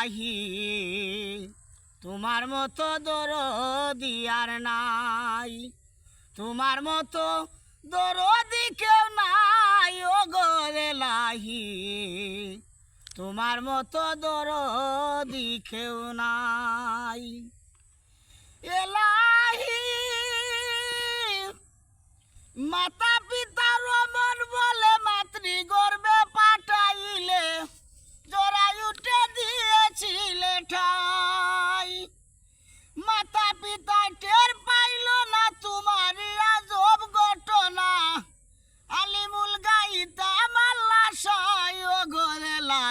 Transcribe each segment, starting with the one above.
লাহি তোমার মতো দরদি আর নাই। তোমার মতো দরদি কেউ নাই ও গরে লাহি তোমার মতো দরদি কেউ নাই। এলাহি, মাতা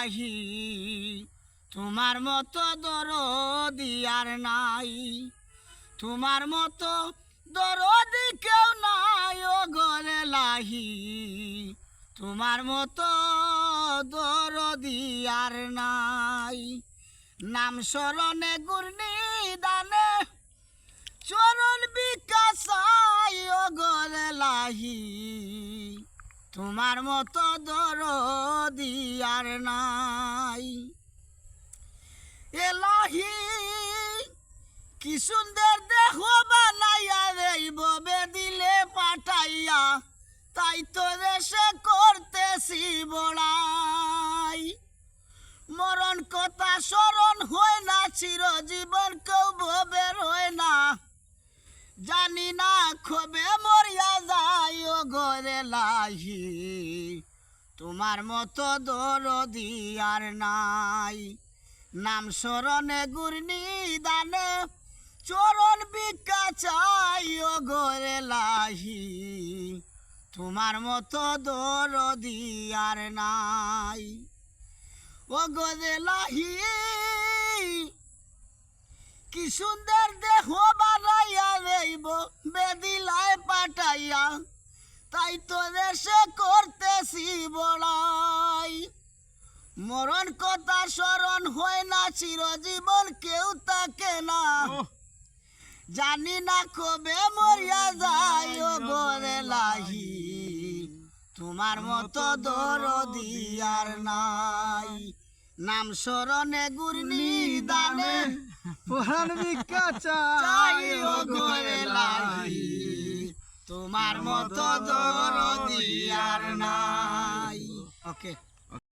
লাহি তোমার মতো দরদি আর নাই। তোমার মতো দরদি কেউ নাই, ও ঘরে লাহি তোমার মতো দরদি আর নাই। নাম স্মরণে গুর্নি দানে, চরণ বিকাশ ঘরে লাহি তোমার মতো দরদি আর নাই। এলাহি, কি সুন্দর দেহ বানাইয়া রইববে দিলে পাঠাইয়া, তাই তো দেশে করতেছি বড়াই। মরণ কথা স্মরণ হয় না, চিরজীবন কেউ ভবে রয় না। জানি না যায় লাহি, তোমার মতো দরদি আর নাই। নাম স্মরণে গুর্নি দানে চরণ বিকা চাই ও ঘরে লাহি, তোমার মতো দরদি আর নাই। ও গরে লাহি, কি সুন্দর দেহ বানাইয়া রইব পাঠাইয়া তাই তো দেশে করতেছি বড়াই। মরণ কথা স্মরণ হয় না চিরজীবন কেউ তাকে না। জানি না কবে মরিয়া যায় ও গরে লাহি তোমার মতো দরদি দিয়ার নাই। নাম স্মরণে গুরনি দানে। পুরাণ ভিক্ষা চাই ও গরে লাহি তোমার মতো দরদি আর নাই। ওকে